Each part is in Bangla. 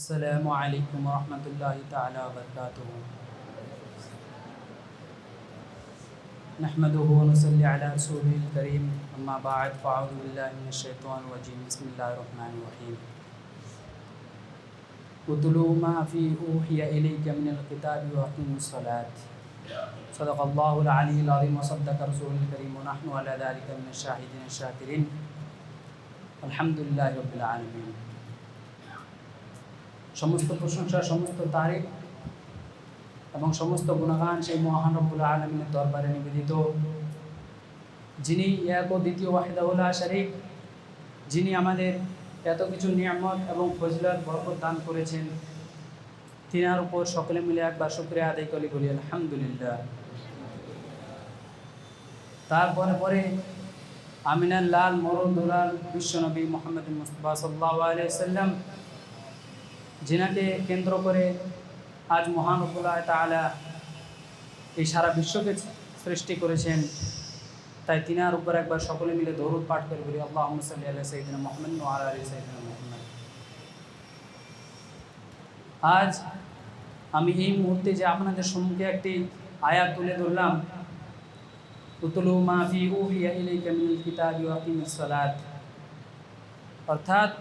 السلام عليكم ورحمة الله تعالى وبركاته. نحمده ونصلي على رسوله الكريم. أما بعد فأعوذ بالله من الشيطان الرجيم. بسم الله الرحمن الرحيم. اتلوا ما في أوحي إليك من الكتاب وأقيموا الصلاة. صدق الله العلي العظيم وصدق رسوله الكريم. ونحن على ذلك من الشاهدين الشاكرين. الحمد لله رب العالمين. সমস্ত প্রশংসা, সমস্ত তারিফ এবং সমস্ত গুণগান সেই মহান রব্বুল আলমিনের দরবারে নিবেদিত। যিনি এক ও দ্বিতীয় ওয়াহিদাউল্লাহ শরীফ যিনি আমাদের এত কিছু নিয়ামত এবং ফজলত বরকত দান করেছেন, তিনার উপর সকলে মিলে একবার শুক্রিয়া আদায় করি, বলি আলহামদুলিল্লাহ। তারপরে পরে আমিনাল লাল মরুদুলাল বিশ্বনবী মোহাম্মদ মুস্তফা সাল্লাহ আলিয়া সাল্লাম যিনাকে কেন্দ্র করে আজ মহানবুল্লাহ তালা এই সারা বিশ্বকে সৃষ্টি করেছেন। তাই তিনার উপর একবার সকলে মিলে দৌড় পাঠ করে বলি আল্লাহ সাল্লি আল্লাহ সঈদিন মোহাম্মদ আল আলী সঈদিন মোহাম্মদ। আজ আমি এই মুহূর্তে যে আপনাদের সম্মুখে একটি আয়াত তুলে ধরলাম, উতলু মাফি উহিয়া ইলাইকা মিনাল কিতাবি সালাত। অর্থাৎ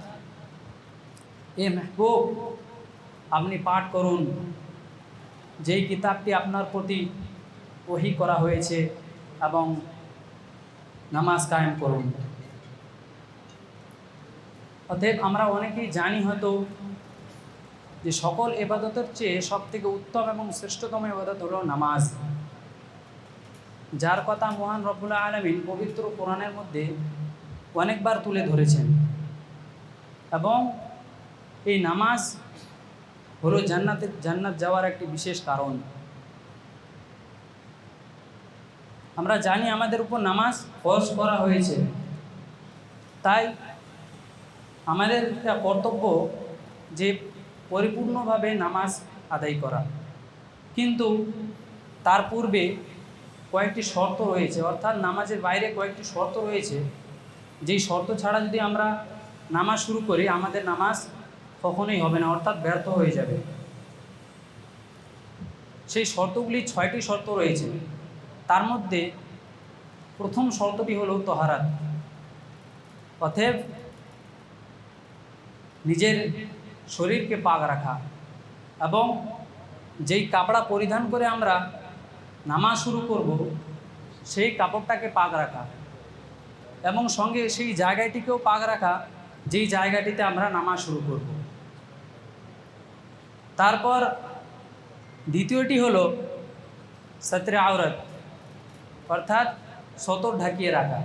এ মেহবুব আপনি পাঠ করুন। যেই কিতাবটি আপনার প্রতি ওহি করা হয়েছে এবং নামাজ কায়েম করুন। অতএব আমরা অনেকেই জানি হয়তো যে সকল এবাদতের চেয়ে সব থেকে উত্তম এবং শ্রেষ্ঠতম এবাদত হলো নামাজ। যার কথা মহান রব্বুল্লাহ আলমিন পবিত্র কোরআনের মধ্যে অনেকবার তুলে ধরেছেন। এবং এই নামাজ হলো জান্নাতের জান্নাত যাওয়ার একটি বিশেষ কারণ। আমরা জানি আমাদের উপর নামাজ ফরজ করা হয়েছে। তাই আমাদের একটা কর্তব্য যে পরিপূর্ণভাবে নামাজ আদায় করা। কিন্তু তার পূর্বে কয়েকটি শর্ত রয়েছে, অর্থাৎ নামাজের বাইরে কয়েকটি শর্ত রয়েছে। যেই শর্ত ছাড়া যদি আমরা নামাজ শুরু করি, আমাদের নামাজ কখনোই হবে না, অর্থাৎ ব্যর্থ হয়ে যাবে। সেই শর্তগুলি ছয়টি শর্ত রয়েছে। তার মধ্যে প্রথম শর্তটি হলো তহারাত। অতএব নিজের শরীরকে পাক রাখা এবং যেই কাপড়া পরিধান করে আমরা নামাজ শুরু করব, সেই কাপড়টাকে পাক রাখা এবং সঙ্গে সেই জায়গাটিকেও পাক রাখা, যেই জায়গাটিতে আমরা নামাজ শুরু করব। তারপর দ্বিতীয়টি হলো সত্রে আওরত, অর্থাৎ সতর ঢাকিয়ে রাখা,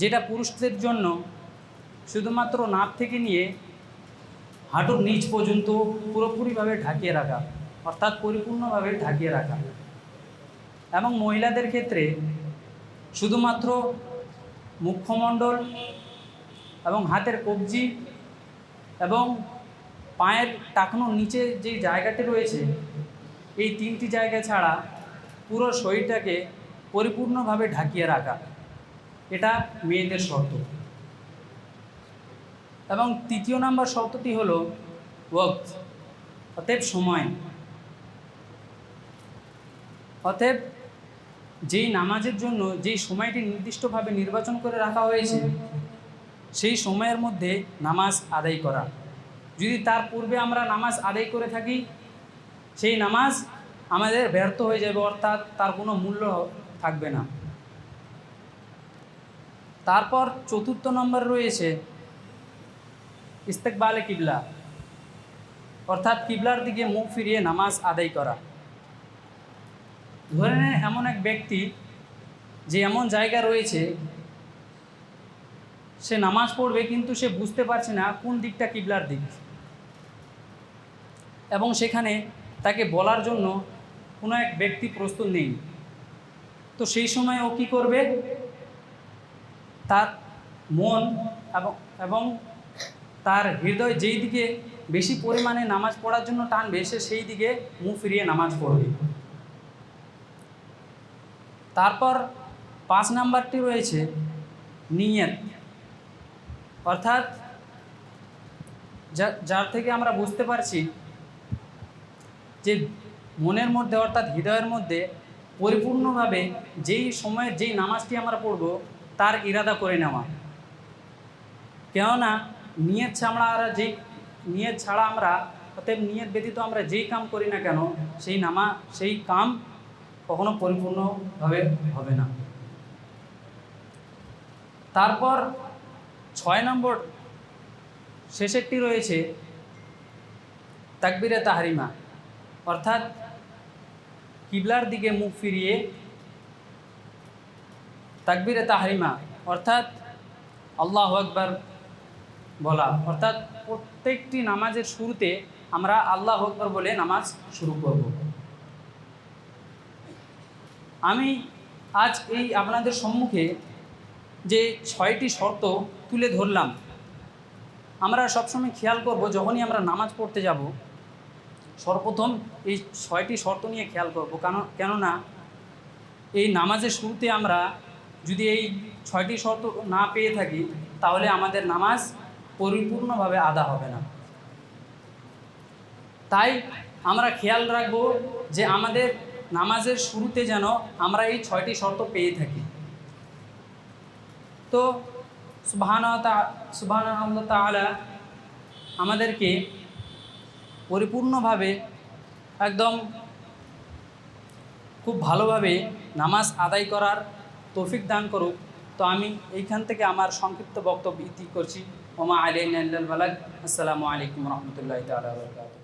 যেটা পুরুষদের জন্য শুধুমাত্র নাপ থেকে নিয়ে হাঁটুর নিচ পর্যন্ত পুরোপুরিভাবে ঢাকিয়ে রাখা, অর্থাৎ পরিপূর্ণভাবে ঢাকিয়ে রাখা। এবং মহিলাদের ক্ষেত্রে শুধুমাত্র মুখ্যমণ্ডল এবং হাতের কবজি এবং পায়ের টাকনোর নিচে যেই জায়গাটি রয়েছে, এই তিনটি জায়গা ছাড়া পুরো শরীরটাকে পরিপূর্ণভাবে ঢাকিয়ে রাখা, এটা মেয়েদের শর্ত। এবং তৃতীয় নাম্বার শর্তটি হলো ওয়াক্ত, অতএব সময়। অতএব যেই নামাজের জন্য, যেই সময়টি নির্দিষ্টভাবে নির্বাচন করে রাখা হয়েছে, সেই সময়ের মধ্যে নামাজ আদায় করা। যদি তার পূর্বে আমরা নামাজ আদায় করে থাকি, সেই নামাজ আমাদের ব্যর্থ হয়ে যাবে, অর্থাৎ তার কোনো মূল্য থাকবে না। তারপর চতুর্থ নম্বর রয়েছে, ইস্তেকবালে কিবলা। অর্থাৎ কিবলার দিকে মুখ ফিরিয়ে নামাজ আদায় করা। ধরে নেন এমন এক ব্যক্তি যে এমন জায়গা রয়েছে, সে নামাজ পড়বে কিন্তু সে বুঝতে পারছে না কোন দিকটা কিবলার দিক। এবং সেখানে তাকে বলার জন্য কোনো এক ব্যক্তি প্রস্তুত নেই। তো সেই সময় ও কী করবে? তার মন এবং এবং তার হৃদয় যেই দিকে বেশি পরিমাণে নামাজ পড়ার জন্য টানবে, সে সেই দিকে মুখ ফিরিয়ে নামাজ পড়বে। তারপর পাঁচ নাম্বারটি রয়েছে নিয়ত। অর্থাৎ যার থেকে আমরা বুঝতে পারছি যে মনের মধ্যে অর্থাৎ হৃদয়ের মধ্যে পরিপূর্ণভাবে যেই সময়ে যেই নামাজটি আমরা পড়ব, তার ইরাদা করে নেওয়া। কেননা নিয়ত ছাড়া আমরা যেই নিয়ত ছাড়া আমরা, অতএব নিয়ত ব্যতীত আমরা যেই কাম করি না কেন, সেই নামা, সেই কাম কখনো পরিপূর্ণভাবে হবে না। তারপর ছয় নম্বর শেষেরটি রয়েছে তাকবিরে তাহারিমা। অর্থাৎ কিবলার দিকে মুখ ফিরিয়ে তাকবিরে তাহারিমা, অর্থাৎ আল্লাহ আকবার বলা, অর্থাৎ প্রত্যেকটি নামাজের শুরুতে আমরা আল্লাহ আকবর বলে নামাজ শুরু করব। আমি আজ এই আপনাদের সম্মুখে যে ছয়টি শর্ত তুলে ধরলাম, আমরা সবসময় খেয়াল করব যখনই আমরা নামাজ পড়তে যাব সর্বপ্রথম এই ছয়টি শর্ত নিয়ে খেয়াল করব। কেন কেননা এই নামাজের শুরুতে আমরা যদি এই ছয়টি শর্ত না পেয়ে থাকি, তাহলে আমাদের নামাজ পরিপূর্ণভাবে আদা হবে না। তাই আমরা খেয়াল রাখব যে আমাদের নামাজের শুরুতে যেন আমরা এই ছয়টি শর্ত পেয়ে থাকি। তো সুবাহান আল্লাহ তালা আমাদেরকে পরিপূর্ণভাবে একদম খুব ভালোভাবে নামাজ আদায় করার তৌফিক দান করুক। তো আমি এইখান থেকে আমার সংক্ষিপ্ত বক্তব্য ইতি করছি। ওমা বালাক আসসালামু আলাইকুম রহমতুল্লাহ তালা